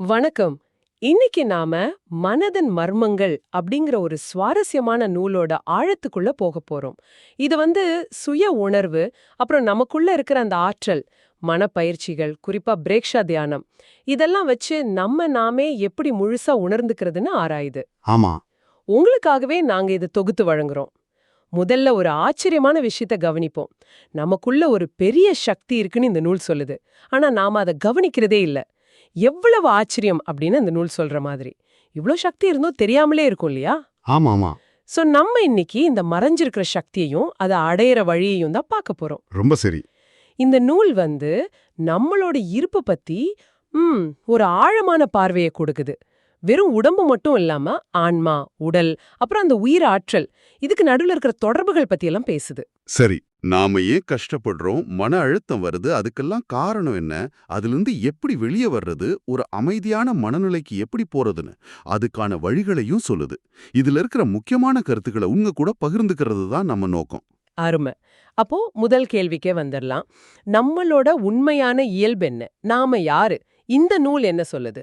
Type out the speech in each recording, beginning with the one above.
வணக்கம். இன்னைக்கு நாம மனதன் மர்மங்கள் அப்படிங்கிற ஒரு சுவாரஸ்யமான நூலோட ஆழத்துக்குள்ள போக போறோம். இது வந்து சுய உணர்வு அப்புறம் நமக்குள்ள இருக்கிற அந்த ஆற்றல் மனப்பயிற்சிகள் குறிப்பா பிரேக்ஷா தியானம். இதெல்லாம் வச்சு நம்ம நாமே எப்படி முழுசா உணர்ந்துக்கிறதுன்னு ஆராயுது. ஆமா. உங்களுக்காகவே நாங்க இதை தொகுத்து வழங்குறோம். முதல்ல ஒரு ஆச்சரியமான விஷயத்த கவனிப்போம். நமக்குள்ள ஒரு பெரிய சக்தி இருக்குன்னு இந்த நூல் சொல்லுது. ஆனா நாம அதை கவனிக்கிறதே இல்ல. எவ்வளவு ஆச்சரியம் அப்படின்னு இந்த நூல் சொல்ற மாதிரி. இவ்ளோ சக்தி இருந்தும் தெரியாமலே இருக்கும் இல்லையா? ஆமா ஆமா சோ நம்ம இன்னைக்கு இந்த மறைஞ்சிருக்கிற சக்தியையும் அதை அடையிற வழியையும் தான் பார்க்க போறோம். ரொம்ப சரி. இந்த நூல் வந்து நம்மளோட இருப்பு பத்தி ம் ஒரு ஆழமான பார்வையை கொடுக்குது. வெறும் உடம்பு மட்டும் இல்லாம ஆன்மா உடல் அப்புறம் அந்த உயிர் ஆற்றல் இதுக்கு நடுவுல இருக்கிற தொடர்புகள் பத்தி எல்லாம் பேசுது. சரி. நாம ஏன் கஷ்டப்படுறோம்? மன அழுத்தம் வருது. அதுக்கெல்லாம் காரணம் என்ன? அதிலிருந்து எப்படி வெளியே வர்றது? ஒரு அமைதியான மனநிலைக்கு எப்படி போறதுன்னு அதுக்கான வழிகளையும் சொல்லுது. இதுல இருக்கிற முக்கியமான கருத்துக்களை உங்க கூட பகிர்ந்துக்கிறது தான் நம்ம நோக்கம். அருமை. அப்போ முதல் கேள்விக்கே வந்துடலாம் நம்மளோட உண்மையான இயல்பு என்ன? நாம யாரு? இந்த நூல் என்ன சொல்லுது?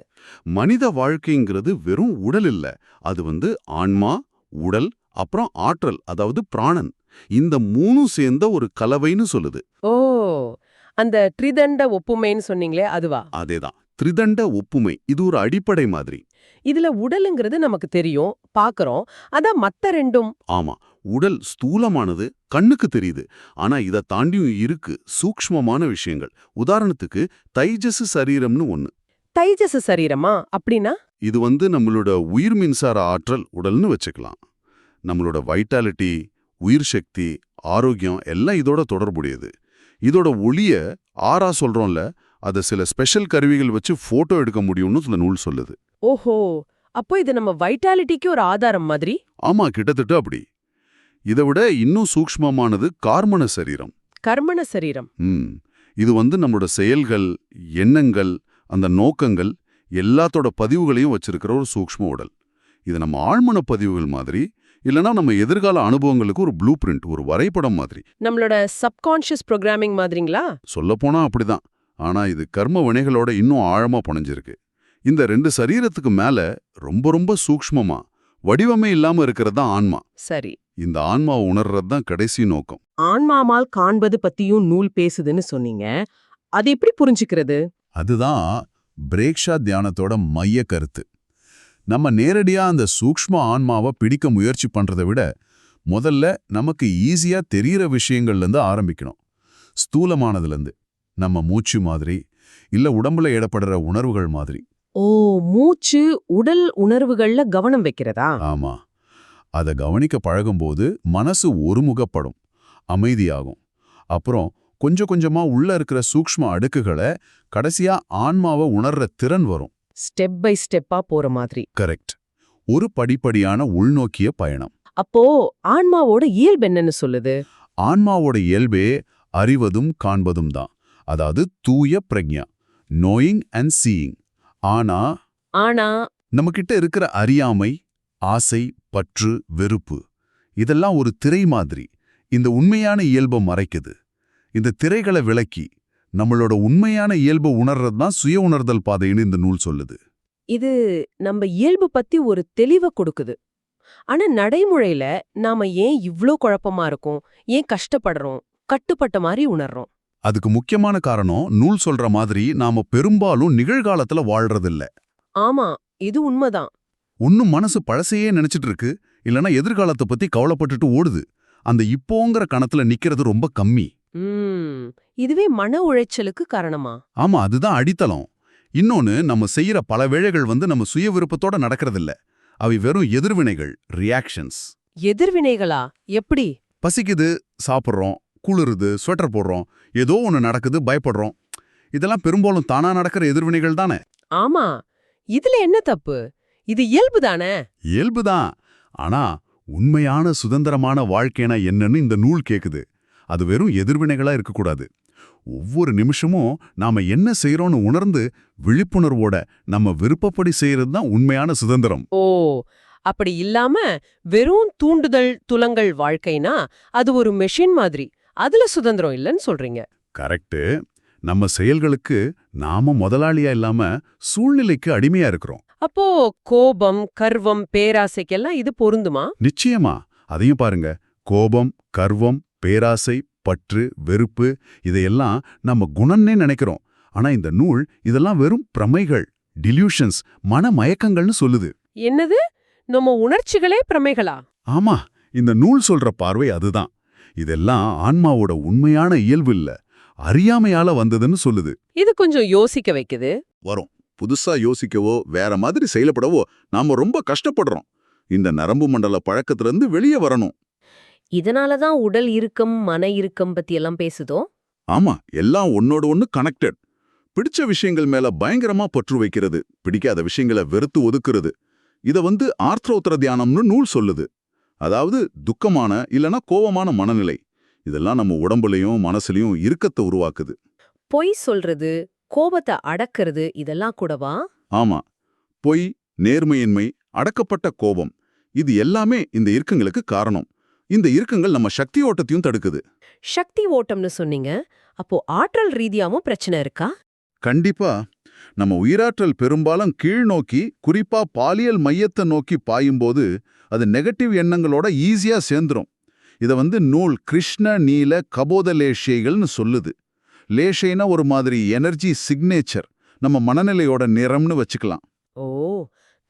மனித வாழ்க்கைங்கிறது வெறும் உடல் இல்ல. அது வந்து ஆன்மா உடல் அப்புறம் ஆற்றல் அதாவது பிராணன். இந்த மூணும் சேர்ந்த ஒரு கலவைன்னு சொல்லுது. ஓ அந்த ட்ரிதண்ட ஒப்புமைன்னு சொன்னீங்களே அதுவா? அதேதான். திரிதண்ட ஒப்புமை இது ஒரு அடிப்படை மாதிரி. இதுல உடலுங்கிறது நமக்கு தெரியும் பாக்குறோம். அதான் மத்த ரெண்டும். ஆமா உடல் ஸ்தூலமானது கண்ணுக்கு தெரியுது. ஆனா இத தாண்டியும் இருக்கு சூக்ஷ்மமான விஷயங்கள். உதாரணத்துக்கு தைஜசு சரீரம்னு ஒண்ணு. தைஜச சரீரமா? அப்படின்னா? இது வந்து நம்மளோட உயிர் மின்சார ஆற்றல் உடல்னு வச்சுக்கலாம். நம்மளோட வைட்டாலிட்டி உயிர் சக்தி ஆரோக்கியம் எல்லாம் இதோட தொடர்புடையது. இதோட ஒளிய ஆறா சொல்றோம்ல அதை சில ஸ்பெஷல் கருவிகள் வச்சு போட்டோ எடுக்க முடியும்னு இந்த நூல் சொல்லுது. ஓஹோ! அப்போ இது நம்ம வைட்டாலிட்டிக்கு ஒரு ஆதாரம் மாதிரி? ஆமா கிட்டத்தட்ட அப்படி. இதை விட இன்னும் சூக்ஷ்மமானது கார்மண சரீரம். கர்மண சரீரம். ம். இது வந்து நம்மளோட செயல்கள் எண்ணங்கள் அந்த நோக்கங்கள் எல்லாத்தோட பதிவுகளையும் வச்சிருக்கிற ஒரு சூக்ஷ்ம உடல். இது நம்ம ஆழ்மன பதிவுகள் மாதிரி இல்லனா நம்ம எதிர்கால அனுபவங்களுக்கு ஒரு ப்ளூ பிரிண்ட் ஒரு வரைபடம் மாதிரி. நம்மளோட சப்கான்ஷியஸ் ப்ரோக்ராமிங் மாதிரிங்களா? சொல்லப்போனா அப்படிதான். ஆனா இது கர்ம வினைகளோட இன்னும் ஆழமா புனைஞ்சிருக்கு. இந்த ரெண்டு சரீரத்துக்கு மேல ரொம்ப ரொம்ப சூக்ஷ்மமா வடிவமே இல்லாம இருக்கிறது தான் ஆன்மா. சரி. இந்த ஆன்மாவை உணர்றது தான் கடைசி நோக்கம். ஆன்மாமால் காண்பது பத்தியும் நூல் பேசுதுன்னு சொன்னீங்க. அது எப்படி புரிஞ்சுக்கிறது? அதுதான் பிரேக்ஷா தியானத்தோட மைய கருத்து. நம்ம நேரடியா அந்த சூக்ஷ்ம ஆன்மாவை பிடிக்க முயற்சி பண்றதை விட முதல்ல நமக்கு ஈஸியா தெரியற விஷயங்கள்ல இருந்து ஆரம்பிக்கணும். ஸ்தூலமானதுலேருந்து. நம்ம மூச்சு மாதிரி இல்ல உடம்புல ஏற்படுற உணர்வுகள் மாதிரி. ஓ மூச்சு உடல் உணர்வுகள்ல கவனம் வைக்கிறதா? ஆமா. அதை கவனிக்க பழகும்போது மனசு ஒருமுகப்படும் அமைதியாகும். அப்புறம் கொஞ்சம் கொஞ்சமா உள்ள இருக்கிற சூக்ஷ்ம அடுக்குகளை கடைசியா ஆன்மாவை உணர்ற திறன் வரும். ஸ்டெப் பை ஸ்டெப்பா போற மாதிரி. கரெக்ட் ஒரு படிப்படியான உள்நோக்கிய பயணம். அப்போ ஆன்மாவோட இயல்பு என்னன்னு சொல்லுது? ஆன்மாவோட இயல்பே அறிவதும் காண்பதும் தான். அதாவது தூய பிரக்ஞா நோயிங் அண்ட் சீயிங் ஆனா ஆனா நம்மகிட்ட இருக்கிற அறியாமை ஆசை பற்று வெறுப்பு இதெல்லாம் ஒரு திரை மாதிரி. இந்த உண்மையான இயல்பை மறைக்குது. இந்த திரைகளை விளக்கி நம்மளோட உண்மையான இயல்பை உணர்றது தான் சுய உணர்தல் பாதைன்னு இந்த நூல் சொல்லுது. இது நம்ம இயல்பு பத்தி ஒரு தெளிவை கொடுக்குது. ஆனா நடைமுறையில நாம ஏன் இவ்ளோ குழப்பமா இருக்கோம்? ஏன் கஷ்டப்படுறோம்? கட்டுப்பட்ட மாதிரி உணர்றோம். அதுக்கு முக்கியமான காரணம் நூல் சொல்ற மாதிரி நாம பெரும்பாலும் நிகழ்காலத்துல வாழ்றதில்ல. ஆமா இது உண்மைதான். ஒன்னும் மனசு பழசையே நினைச்சிட்டு இருக்கு. இல்லனா எதிர்காலத்தை பத்தி கவலைப்பட்டுட்டு ஓடுது. அந்த இப்போங்கிற கணத்துல நிக்கிறது ரொம்ப கம்மி. இதுவே மன உளைச்சலுக்கு காரணமா? ஆமா அதுதான் அடித்தளம். இன்னொன்னு நம்ம செய்யற பல வேளைகள் வந்து நம்ம சுய விருப்பத்தோட நடக்கிறதில்ல. அவை வெறும் எதிர்வினைகள் ரியாக்ஷன்ஸ் எதிர்வினைகளா? எப்படி? பசிக்குது சாப்பிட்றோம் குளிருது ஸ்வெட்டர் போடுறோம் ஏதோ ஒன்று நடக்குது பயப்படுறோம். இதெல்லாம் பெரும்பாலும் தானா நடக்கிற எதிர்வினைகள் தானே. ஆமா. இதுல என்ன தப்பு? இது இயல்பு தானே? இயல்புதான் ஆனா உண்மையான சுதந்திரமான வாழ்க்கைனா என்னன்னு இந்த நூல் கேக்குது. அது வெறும் எதிர்வினைகளா இருக்கக்கூடாது. ஒவ்வொரு நிமிஷமும் நாம என்ன செய்யறோம்னு உணர்ந்து விழிப்புணர்வோட நம்ம விருப்பப்படி செய்யறது தான் உண்மையான சுதந்திரம். ஓ அப்படி இல்லாம வெறும் தூண்டுதல் துலங்கள் வாழ்க்கைனா அது ஒரு மெஷின் மாதிரி. அதுல சுதந்திரம் இல்லைன்னு சொல்றீங்க. கரெக்டு நம்ம செயல்களுக்கு நாம முதலாளியா இல்லாம சூழ்நிலைக்கு அடிமையா இருக்கிறோம். அப்போ கோபம் கர்வம் பேராசைக்கெல்லாம் இது பொருந்துமா? நிச்சயமா. அதையும் பாருங்க. கோபம் கர்வம் பேராசை பற்று வெறுப்பு இதையெல்லாம் நம்ம குணம்னே நினைக்கிறோம். ஆனா இந்த நூல் இதெல்லாம் வெறும் பிரமைகள் டில்யூஷன்ஸ் மன மயக்கங்கள்னு சொல்லுது. என்னது? நம்ம உணர்ச்சிகளே பிரமைகளா? ஆமா இந்த நூல் சொல்ற பார்வை அதுதான். இதெல்லாம் ஆன்மாவோட உண்மையான இயல்பு இல்ல அறியாமையால வந்ததுன்னு சொல்லுது. இது கொஞ்சம் யோசிக்க வைக்குது. வரும். புதுசா யோசிக்கவோ வேற மாதிரி செயல்படவோ நாம ரொம்ப கஷ்டப்படுறோம். இந்த நரம்பு மண்டல பழக்கத்திலிருந்து வெளியே வரணும். இதனால தான் உடல் இறுக்கம் மன இறுக்கம் பத்தி எல்லாம் பேசுதோ? ஆமா எல்லாம் ஒன்னோட ஒன்னு கனெக்டட் பிடிச்ச விஷயங்கள் மேல பயங்கரமா பற்று வைக்கிறது. பிடிக்காத விஷயங்களை வெறுத்து ஒதுக்குறது. இத வந்து ஆர்த்ரோத்திர தியானம்னு நூல் சொல்லுது. அதாவது துக்கமான இல்லனா கோவமான மனநிலை. இதெல்லாம் நம்ம உடம்புலயும் மனசுலயும் இறுக்கத்தை உருவாக்குது. பொய் சொல்றது கோபத்தை அடக்கிறது இதெல்லாம் கூடவா? ஆமா. பொய் நேர்மையின்மை அடக்கப்பட்ட கோபம். இது எல்லாமே இந்த இறுக்கங்களுக்கு காரணம். இந்த இறுக்கங்கள் நம்ம சக்தி ஓட்டத்தையும் தடுக்குது. சக்தி ஓட்டம்னு சொன்னீங்க. அப்போ ஆற்றல் ரீதியாவும் பிரச்சனை இருக்கா? கண்டிப்பா. நம்ம உயிராற்றல் பெரும்பாலும் கீழ் நோக்கி குறிப்பா பாலியல் மையத்தை நோக்கி பாயும்போது அது நெகட்டிவ் எண்ணங்களோட ஈஸியா சேர்ந்துரும். இத வந்து நூல் கிருஷ்ண நீல கபோத லேஷைகள்னு சொல்லுது. லேஷைனா ஒரு மாதிரி எனர்ஜி சிக்னேச்சர் நம்ம மனநிலையோட நிறம்னு வச்சுக்கலாம். ஓ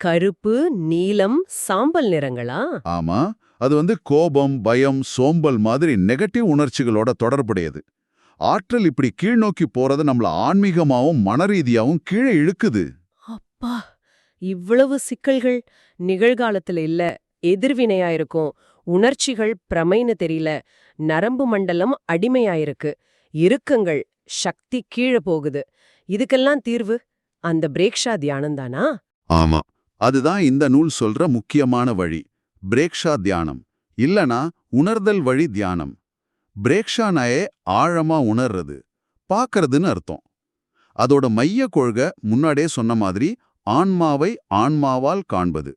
கருப்பு நீலம் சாம்பல் நிறங்களா? ஆமா. அது வந்து கோபம் பயம் சோம்பல் மாதிரி நெகட்டிவ் உணர்ச்சிகளோட தொடர்புடையது. ஆற்றல் இப்படி கீழ்நோக்கி போறது நம்மள ஆன்மீகமாவும் மனரீதியாவும் கீழே இழுக்குது. அப்பா இவ்வளவு சிக்கல்கள் நிகழ்காலத்துல இல்ல. எதிர்வினையா இருக்கும். உணர்ச்சிகள் பிரமைன்னு தெரியல. நரம்பு மண்டலம் அடிமையாயிருக்கு. இறுக்கங்கள் சக்தி கீழே போகுது. இதுக்கெல்லாம் தீர்வு அந்த பிரேக்ஷா தியானம் தானா? ஆமா. அதுதான் இந்த நூல் சொல்ற முக்கியமான வழி. பிரேக்ஷா தியானம். இல்லனா உணர்தல் வழி தியானம். பிரேக்ஷானாயே ஆழமா உணர்றது. பார்க்கறதுன்னு அர்த்தம். அதோட மைய கொள்கை முன்னாடியே சொன்ன மாதிரி ஆன்மாவை ஆன்மாவால் காண்பது.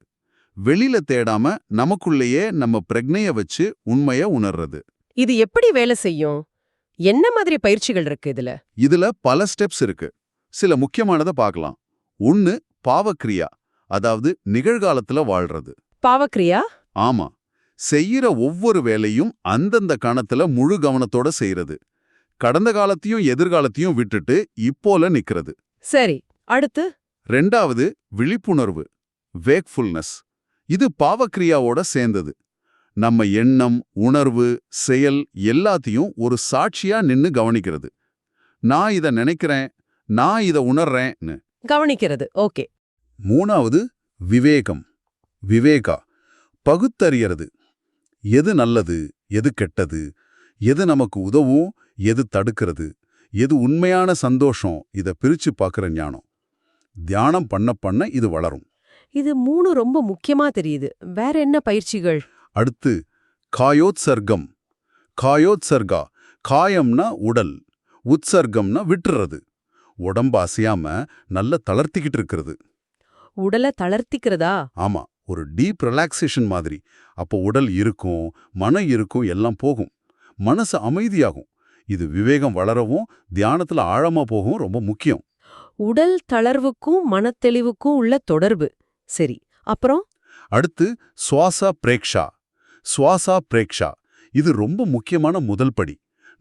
வெளியில தேடாம நமக்குள்ளேயே நம்ம பிரக்னைய வச்சு உண்மைய உணர்றது. இது எப்படி வேலை செய்யும்? என்ன மாதிரி பயிற்சிகள் இருக்கு இதுல? இதுல பல ஸ்டெப்ஸ் இருக்கு. சில முக்கியமானதை பார்க்கலாம் ஒன்னு பாவக்ரியா அதாவது நிகழ்காலத்துல வாழ்றது. பாவக்ரியா ஆமா. செய்யற ஒவ்வொரு வேலையும் அந்தந்த கணத்துல முழு கவனத்தோட செய்யறது கடந்த காலத்தையும் எதிர்காலத்தையும் விட்டுட்டு இப்போல நிக்கிறது. சரி அடுத்து? ரெண்டாவது விழிப்புணர்வு வேக்ஃபுல்னஸ் இது பாவக்ரியாவோட சேர்ந்தது. நம்ம எண்ணம் உணர்வு செயல் எல்லாத்தையும் ஒரு சாட்சியா நின்னு கவனிக்கிறது. நான் இத நினைக்கிறேன் நான் இத உணர்றேன்னு. கவனிக்கிறது ஓகே. மூணாவது விவேகம். விவேகா பகுத்தறியறது. எது நல்லது எது கெட்டது எது நமக்கு உதவும் எது தடுக்கிறது எது உண்மையான சந்தோஷம் இத பிரிச்சு பார்க்கற ஞானம். தியானம் பண்ண பண்ண இது வளரும். இது மூணு ரொம்ப முக்கியமா தெரியுது. வேற என்ன பயிற்சிகள்? அடுத்து காயோத்சர்க்கம். காயோத்சர்கா காயம்னா உடல் உற்சர்க்கம்னா விட்டுறது. உடம்ப அசையாம நல்ல தளர்த்திக்கிட்டு இருக்கிறது. உடலை தளர்த்திக்கிறதா? ஆமா. ஒரு டீப் ரிலாக்ஸேஷன் மாதிரி. அப்போ உடல் இருக்கும் மனம் இருக்கும் எல்லாம் போகும். மனசு அமைதியாகும். இது விவேகம் வளரவும் தியானத்துல ஆழமா போகவும் ரொம்ப முக்கியம். உடல் தளர்வுக்கும் மனத்தெளிவுக்கும் உள்ள தொடர்பு. சரி அப்புறம்? அடுத்து சுவாசா பிரேக்ஷா. சுவாசா பிரேக்ஷா. இது ரொம்ப முக்கியமான முதல் படி.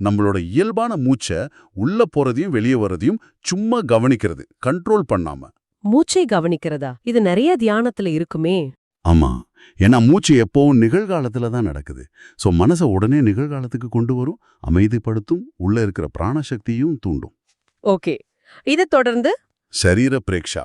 நம்மளோட இயல்பான மூச்சை உள்ள போறதையும் வெளியே வர்றதையும் சும்மா கவனிக்கிறது கண்ட்ரோல் பண்ணாம. மூச்சை கவனிக்கிறதா? இது நிறைய தியானத்துல இருக்குமே. ஆமா. ஏன்னா மூச்சு எப்பவும் நிகழ்காலத்துல தான் நடக்குது. சோ மனசை உடனே நிகழ்காலத்துக்கு கொண்டு வரும் அமைதிப்படுத்தும் உள்ள இருக்கிற பிராணசக்தியும் தூண்டும். ஓகே. இதை தொடர்ந்து? சரீர பிரேக்ஷா.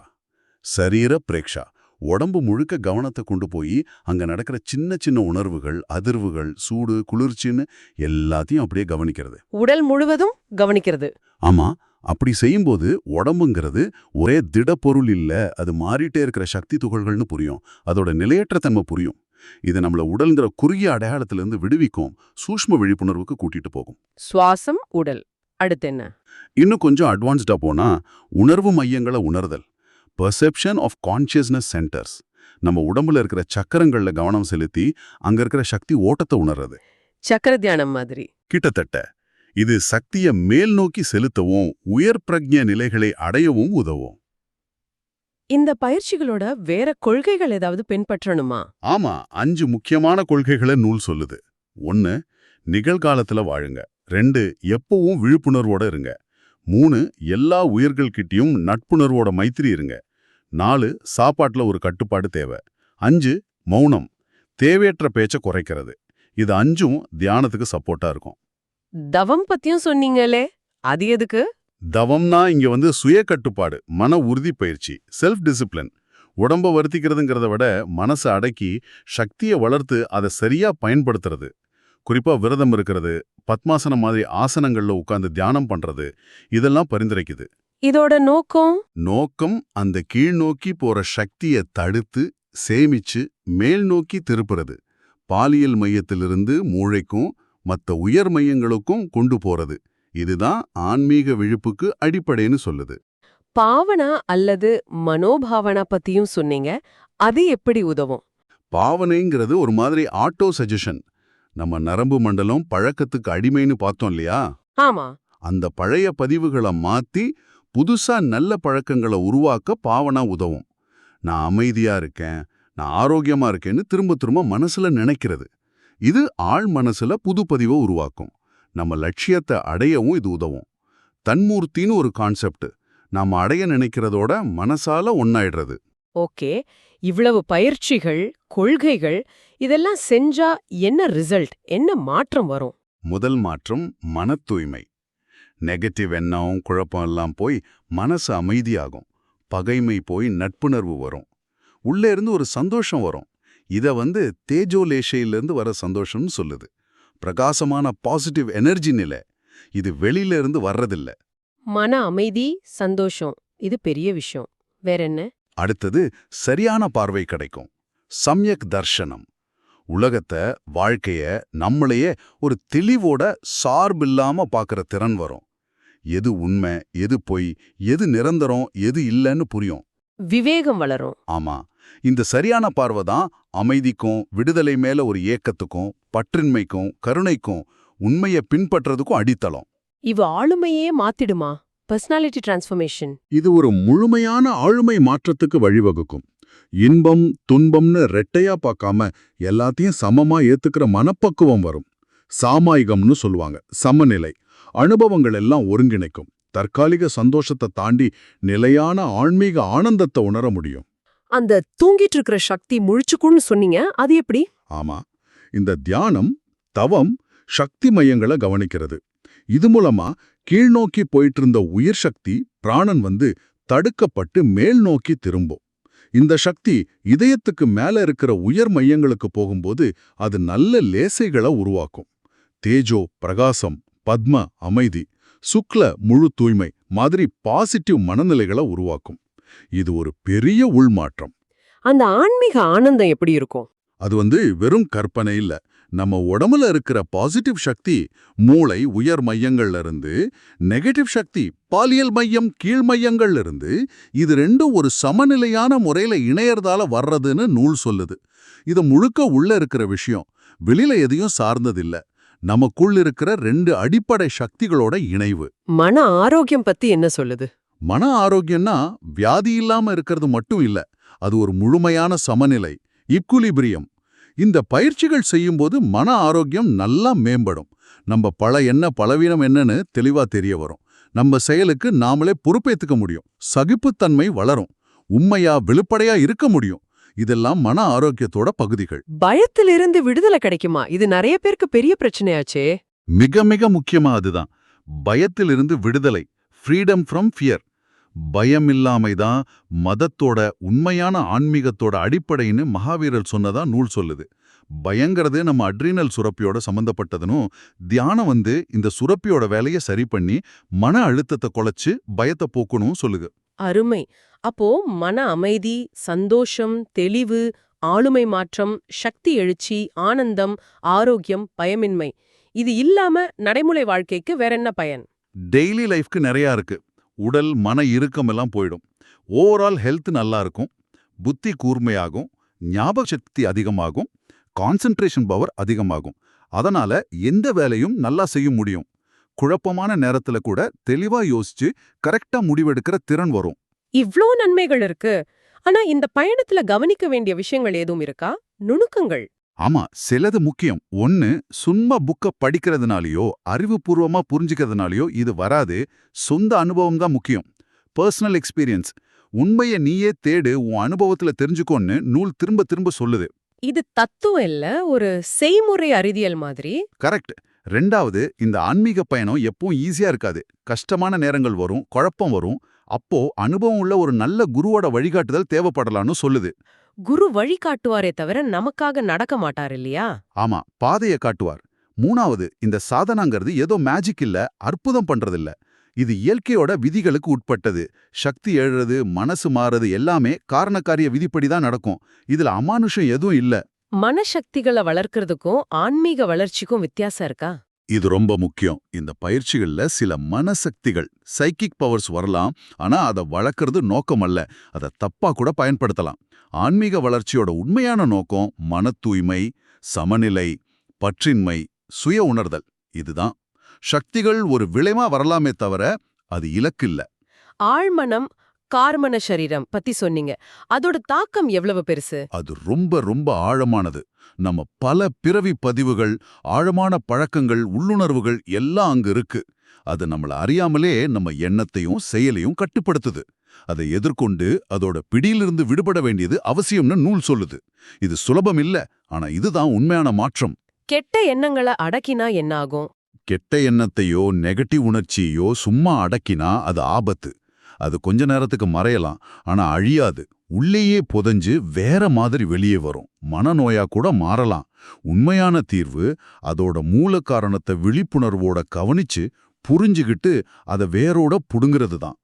சரீர பிரேக்ஷா. உடம்பு முழுக்க கவனத்தை கொண்டு போய் அங்க நடக்கிற சின்ன சின்ன உணர்வுகள் அதிர்வுகள் சூடு குளிர்ச்சின்னு எல்லாத்தையும் அப்படியே கவனிக்கிறது. உடல் முழுவதும் கவனிக்கிறது. ஆமா. அப்படி செய்யும்போது உடம்புங்கிறது ஒரே திடப்பொருள் இல்ல. அது மாறிட்டே இருக்கிற சக்தி துகள்கள்னு புரியும். அதோட நிலையற்ற தன்மை புரியும். இது நம்மள உடல்ங்கிற குறுகிய அடையாளத்திலிருந்து விடுவிக்கும் சூஷ்ம விழிப்புணர்வுக்கு கூட்டிட்டு போகும். சுவாசம் உடல். அடுத்து என்ன? இன்னும் கொஞ்சம் அட்வான்ஸ்டா போனா உணர்வு மையங்களை உணர்தல். பெர்செப்ஷன் ஆஃப் கான்ஷியஸ்னஸ் சென்டர்ஸ் நம்ம உடம்புல இருக்கிற சக்கரங்கள்ல கவனம் செலுத்தி அங்க இருக்கிற சக்தி ஓட்டத்தை உணர்றது. சக்கர தியானம் மாதிரி. கிட்டத்தட்ட. இது சக்திய மேல் நோக்கி செலுத்தவும் உயர் பிரக்ஞ நிலைகளை அடையவும் உதவும். இந்த பயிற்சிகளோட வேற கொள்கைகள் ஏதாவது பின்பற்றணுமா? ஆமா அஞ்சு முக்கியமான கொள்கைகளை நூல் சொல்லுது. ஒன்னு நிகழ்காலத்துல வாழுங்க. ரெண்டு எப்பவும் விழிப்புணர்வோட இருங்க. மூணு எல்லா உயிர்கள் கிட்டயும் நட்புணர்வோட மைத்திரி இருங்க. நாலு சாப்பாட்டுல ஒரு கட்டுப்பாடு தேவை. அஞ்சு மௌனம். தேவையற்ற பேச்ச குறைக்கிறது. இது அஞ்சும் தியானத்துக்கு சப்போர்ட்டா இருக்கும். தவம் பத்தியும் சொன்னீங்களே அது எதுக்கு? தவம்னா இங்க வந்து சுய கட்டுப்பாடு மன உறுதி பயிற்சி செல்ஃப் டிசிப்ளின் உடம்ப வருத்திக்கிறதுங்கிறத விட மனசை அடக்கி சக்தியை வளர்த்து அதை சரியா பயன்படுத்துறது. குறிப்பா விரதம் இருக்கிறது பத்மாசனம் மாதிரி ஆசனங்கள்ல உட்கார்ந்து தியானம் பண்றது இதெல்லாம் பரிந்துரைக்குது. இதோட நோக்கம்? நோக்கம் அந்த கீழ்நோக்கி போற சக்தியை தடுத்து சேமிச்சு மேல் நோக்கி திருப்புறது. பாலியல் மையத்திலிருந்து மூளைக்கும் மத்த உயர் மையங்களுக்கும் கொண்டு போறது. இதுதான் ஆன்மீக விழிப்புக்கு அடிப்படைன்னு சொல்லுது. பாவனா அல்லது மனோபாவனா பத்தியும் சொன்னீங்க. அது எப்படி உதவும்? பாவனைங்கிறது ஒரு மாதிரி ஆட்டோ சஜஷன். நம்ம நரம்பு மண்டலம் பழக்கத்துக்கு அடிமைன்னு பார்த்தோம் இல்லையா? ஆமா. அந்த பழைய பதிவுகளை மாத்தி புதுசா நல்ல பழக்கங்களை உருவாக்க பாவனா உதவும். நான் அமைதியா இருக்கேன் நான் ஆரோக்கியமா இருக்கேன்னு திரும்ப திரும்ப மனசுல நினைக்கிறது. இது ஆழ் மனசுல புது பதிவை உருவாக்கும். நம்ம லட்சியத்தை அடையவும் இது உதவும். தன்மூர்த்தின்னு ஒரு கான்செப்ட். நாம அடைய நினைக்கிறதோட மனசால ஒன்னாயிடுறது ஓகே. இவ்வளவு பயிற்சிகள் கொள்கைகள் இதெல்லாம் செஞ்சா என்ன ரிசல்ட்? என்ன மாற்றம் வரும்? முதல் மாற்றம் மன தூய்மை. நெகட்டிவ் எண்ணம் குழப்பம் எல்லாம் போய் மனசு அமைதியாகும். பகைமை போய் நட்புணர்வு வரும். உள்ளே இருந்து ஒரு சந்தோஷம் வரும். இத வந்து தேஜோலேஷையிலிருந்து வர சந்தோஷம்னு சொல்லுது. பிரகாசமான பாசிட்டிவ் எனர்ஜி நிலை. இது வெளியில இருந்து வர்றதில்ல. மன அமைதி சந்தோஷம். இது பெரிய விஷயம். வேற என்ன? அடுத்தது சரியான பார்வை கிடைக்கும். சம்யக் தர்ஷனம். உலகத்தை வாழ்க்கைய நம்மளையே ஒரு தெளிவோட சார்பில்லாம பார்க்கற திறன் வரும். எது உண்மை எது பொய் எது நிரந்தரம் எது இல்லைன்னு புரியும். விவேகம் வளரும். ஆமா. இந்த சரியான பார்வை தான் அமைதிக்கும் விடுதலை மேல ஒரு ஏக்கத்துக்கும் பற்றின்மைக்கும் கருணைக்கும் உண்மையை பின்பற்றதுக்கும் அடித்தளம். இவ ஆளுமையே மாத்திடுமா? பர்சனாலிட்டி டிரான்ஸ்ஃபர்மேஷன் இது ஒரு முழுமையான ஆளுமை மாற்றத்துக்கு வழிவகுக்கும். இன்பம் துன்பம்னு ரெட்டையா பார்க்காம எல்லாத்தையும் சமமா ஏத்துக்கிற மனப்பக்குவம் வரும். சாமாயிகம்னு சொல்லுவாங்க சமநிலை. அனுபவங்கள் எல்லாம் ஒருங்கிணைக்கும். தற்காலிக சந்தோஷத்தை தாண்டி நிலையான ஆன்மீக ஆனந்தத்தை உணர முடியும். அந்த தூங்கிட்டு இருக்கிற சக்தி முழிச்சுக்குன்னு சொன்னீங்க அது எப்படி? ஆமா. இந்த தியானம் தவம் சக்தி மையங்களை கவனிக்கிறது. இது மூலமா கீழ்நோக்கி போயிட்டு இருந்த உயிர் சக்தி பிராணன் வந்து தடுக்கப்பட்டு மேல் நோக்கி திரும்பும். இந்த சக்தி இதயத்துக்கு மேல இருக்கிற உயர் மையங்களுக்கு போகும்போது அது நல்ல லேசைகளை உருவாக்கும். தேஜோ பிரகாசம் பத்ம அமைதி சுக்ல முழு தூய்மை மாதிரி பாசிட்டிவ் மனநிலைகளை உருவாக்கும். இது ஒரு பெரிய உள்மாற்றம். அந்த ஆன்மீக ஆனந்தம் எப்படி இருக்கும்? அது வந்து வெறும் கற்பனை இல்ல. நம்ம உடம்புல இருக்கிற பாசிட்டிவ் சக்தி மூளை உயர் மையங்கள்ல இருந்து நெகட்டிவ் சக்தி பாலியல் மையம் கீழ் மையங்கள்ல இருந்து இது ரெண்டும் ஒரு சமநிலையான முறையில இணையறதால வர்றதுன்னு நூல் சொல்லுது. இது முழுக்க உள்ள இருக்கிற விஷயம். வெளியில எதையும் சார்ந்ததில்ல. நமக்குள் இருக்கிற ரெண்டு அடிப்படை சக்திகளோட இணைவு. மன ஆரோக்கியம் பத்தி என்ன சொல்லுது? மன ஆரோக்கியம்னா வியாதி இல்லாம இருக்கிறது மட்டும் இல்ல அது ஒரு முழுமையான சமநிலை இக்குலிபிரியம் இந்த பயிற்சிகள் செய்யும்போது மன ஆரோக்கியம் நல்லா மேம்படும். நம்ம பல என்ன பலவீனம் என்னன்னு தெளிவா தெரிய வரும். நம்ம செயலுக்கு நாமளே பொறுப்பேத்துக்க முடியும். சகிப்புத்தன்மை வளரும். உண்மையா வெளிப்படையா இருக்க முடியும். இதெல்லாம் மன ஆரோக்கியத்தோட பகுதிகள். பயத்திலிருந்து விடுதலை கிடைக்குமா? இது நிறைய பேருக்கு பெரிய பிரச்சனையாச்சே. மிக மிக முக்கியமா அதுதான். பயத்திலிருந்து விடுதலை ஃப்ரீடம் ஃப்ரம் ஃபியர் பயமில்லாமைதான் மதத்தோட உண்மையான ஆன்மீகத்தோட அடிப்படைன்னு மகாவீரர் சொன்னதா நூல் சொல்லுது. பயங்கிறது நம்ம அட்ரினல் சுரப்பியோட சம்பந்தப்பட்டதுனும் தியானம் வந்து இந்த சுரப்பியோட வேலையை சரி பண்ணி மன அழுத்தத்தை குலைச்சு பயத்தை போக்கணும் சொல்லுது. அருமை. அப்போ மன அமைதி சந்தோஷம் தெளிவு ஆளுமை மாற்றம் சக்தி எழுச்சி ஆனந்தம் ஆரோக்கியம் பயமின்மை. இது இல்லாம நடைமுறை வாழ்க்கைக்கு வேற என்ன பயன்? டெய்லி லைஃப்க்கு நிறையா இருக்கு. உடல் மன இறுக்கம் எல்லாம் போயிடும். ஓவரால் ஹெல்த் நல்லா இருக்கும் புத்தி கூர்மையாகும். ஞாபக சக்தி அதிகமாகும். கான்சென்ட்ரேஷன் பவர் அதிகமாகும். அதனால எந்த வேலையும் நல்லா செய்ய முடியும். குழப்பமான நேரத்துல கூட தெளிவா யோசிச்சு கரெக்டா முடிவெடுக்கிற திறன் வரும். இவ்ளோ நன்மைகள் இருக்கு. ஆனா இந்த பயணத்துல கவனிக்க வேண்டிய விஷயங்கள் ஏதும் இருக்கா? நுணுக்கங்கள். ஆமா சிலது முக்கியம். ஒன்னு சும்மா புக்க படிக்கிறதுனாலயோ அறிவுபூர்வமா புரிஞ்சுக்கிறதுனாலயோ இது வராது. சொந்த அனுபவம் தான் முக்கியம். பர்சனல் எக்ஸ்பீரியன்ஸ் உண்மையை நீயே தேடு உன் அனுபவத்துல தெரிஞ்சுக்கோன்னு நூல் திரும்ப திரும்ப சொல்லுது. இது தத்துவம் இல்ல ஒரு செய்முறை அறிவியல் மாதிரி? கரெக்ட் ரெண்டாவது இந்த ஆன்மீக பயணம் எப்பவும் ஈஸியா இருக்காது. கஷ்டமான நேரங்கள் வரும் குழப்பம் வரும். அப்போ அனுபவம் உள்ள ஒரு நல்ல குருவோட வழிகாட்டுதல் தேவைப்படலாம்னு சொல்லுது. குரு வழி காட்டுவாரே தவிர நமக்காக நடக்க மாட்டார் இல்லையா? ஆமா பாதையை காட்டுவார். மூணாவது இந்த சாதனாங்கிறது ஏதோ மேஜிக் இல்ல அற்புதம் பண்றதில்ல. இது இயற்கையோட விதிகளுக்கு உட்பட்டது. சக்தி எழுறது மனசு மாறுறது எல்லாமே காரணக்காரிய விதிப்படி தான் நடக்கும். இதுல அமானுஷம் எதுவும் இல்ல. மனசக்திகளை வளர்க்கறதுக்கும் ஆன்மீக வளர்ச்சிக்கும் வித்தியாசம் இருக்கா? இது ரொம்ப முக்கியம். இந்த பயிற்சிகள்ல சில மனசக்திகள் சைக்கிக் பவர்ஸ் வரலாம். ஆனா அதை வளர்க்கறது நோக்கம் அல்ல அதை தப்பா கூட பயன்படுத்தலாம். ஆன்மீக வளர்ச்சியோட உண்மையான நோக்கம் மன தூய்மை சமநிலை பற்றின்மை சுய உணர்தல். இதுதான். சக்திகள் ஒரு விளைவா வரலாமே தவிர அது இலக்கு இல்ல ஆழ்மனம் கார்மன சரீரம் பத்தி சொன்னீங்க. அதோட தாக்கம் எவ்வளவு பெருசு? அது ரொம்ப ரொம்ப ஆழமானது. நம்ம பல பிறவி பதிவுகள் ஆழமான பழக்கங்கள் உள்ளுணர்வுகள் எல்லாம் அங்க இருக்கு. அது நம்மள அறியாமலே நம்ம எண்ணத்தையும் செயலையும் கட்டுப்படுத்துது. அதை எதிர்கொண்டு அதோட பிடியிலிருந்து விடுபட வேண்டியது அவசியம்னு நூல் சொல்லுது. இது சுலபம் இல்ல ஆனா இதுதான் உண்மையான மாற்றம். கெட்ட எண்ணங்களை அடக்கினா என்ன ஆகும் கெட்ட எண்ணத்தையோ நெகட்டிவ் உணர்ச்சியோ சும்மா அடக்கினா அது ஆபத்து. அது கொஞ்ச நேரத்துக்கு மறையலாம் ஆனா அழியாது. உள்ளேயே புதைஞ்சு வேற மாதிரி வெளியே வரும். மனநோயா கூட மாறலாம். உண்மையான தீர்வு அதோட மூல காரணத்தை விழிப்புணர்வோட கவனிச்சு புரிஞ்சுகிட்டு அதை வேரோட புடுங்கிறது தான்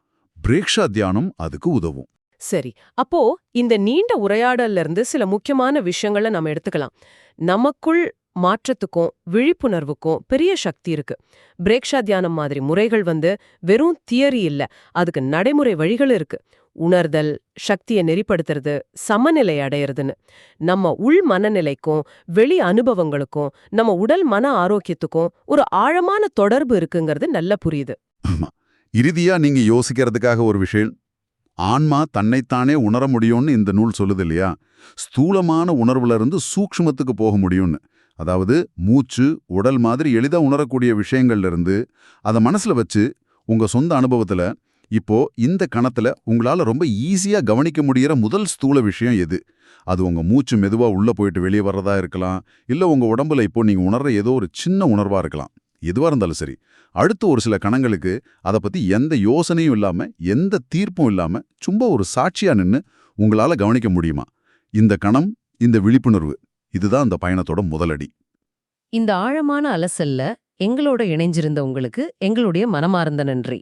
பிரேக்ஷா தியானம் அதுக்கு உதவும். சரி அப்போ இந்த நீண்ட உரையாடல்ல இருந்து சில முக்கியமான விஷயங்களை நம்ம எடுத்துக்கலாம். நமக்குள் மாற்றத்துக்கும் விழிப்புணர்வுக்கும் பெரிய சக்தி இருக்கு. பிரேக்ஷா தியானம் மாதிரி முறைகள் வந்து வெறும் தியரி இல்ல அதுக்கு நடைமுறை வழிகள் இருக்கு. உணர்தல் சக்தியை நெறிப்படுத்துறது சமநிலை அடையிறதுன்னு. நம்ம உள் மனநிலைக்கும் வெளி அனுபவங்களுக்கும் நம்ம உடல் மன ஆரோக்கியத்துக்கும் ஒரு ஆழமான தொடர்பு இருக்குங்கிறது நல்லா புரியுது. இறுதியா நீங்க யோசிக்கிறதுக்காக ஒரு விஷயம். ஆன்மா தன்னைத்தானே உணர முடியும்னு இந்த நூல் சொல்லுது இல்லையா? ஸ்தூலமான உணர்வுல இருந்து சூக்ஷ்மத்துக்கு போக முடியும்னு. அதாவது மூச்சு உடல் மாதிரி எளிதா உணரக்கூடிய விஷயங்கள்ல இருந்து அதை மனசுல வச்சு உங்க சொந்த அனுபவத்துல இப்போ இந்த கணத்துல உங்களால ரொம்ப ஈஸியா கவனிக்க முடிகிற முதல் ஸ்தூல விஷயம் எது? அது உங்க மூச்சு மெதுவா உள்ள போயிட்டு வெளியே வர்றதா இருக்கலாம். இல்ல உங்க உடம்புல இப்போ நீங்க உணர்ற ஏதோ ஒரு சின்ன உணர்வா இருக்கலாம். எதுவா இருந்தாலும் சரி. அடுத்த ஒரு சில கணங்களுக்கு அதை பத்தி எந்த யோசனையும் இல்லாம எந்த தீர்ப்பும் இல்லாம சும்மா ஒரு சாட்சியா நின்னு உங்களால கவனிக்க முடியுமா? இந்த கணம் இந்த விழிப்புணர்வு இதுதான் அந்த பயணத்தோட முதலடி இந்த ஆழமான அலசல்ல எங்களோட இணைஞ்சிருந்த உங்களுக்கு எங்களுடைய மனமார்ந்த நன்றி.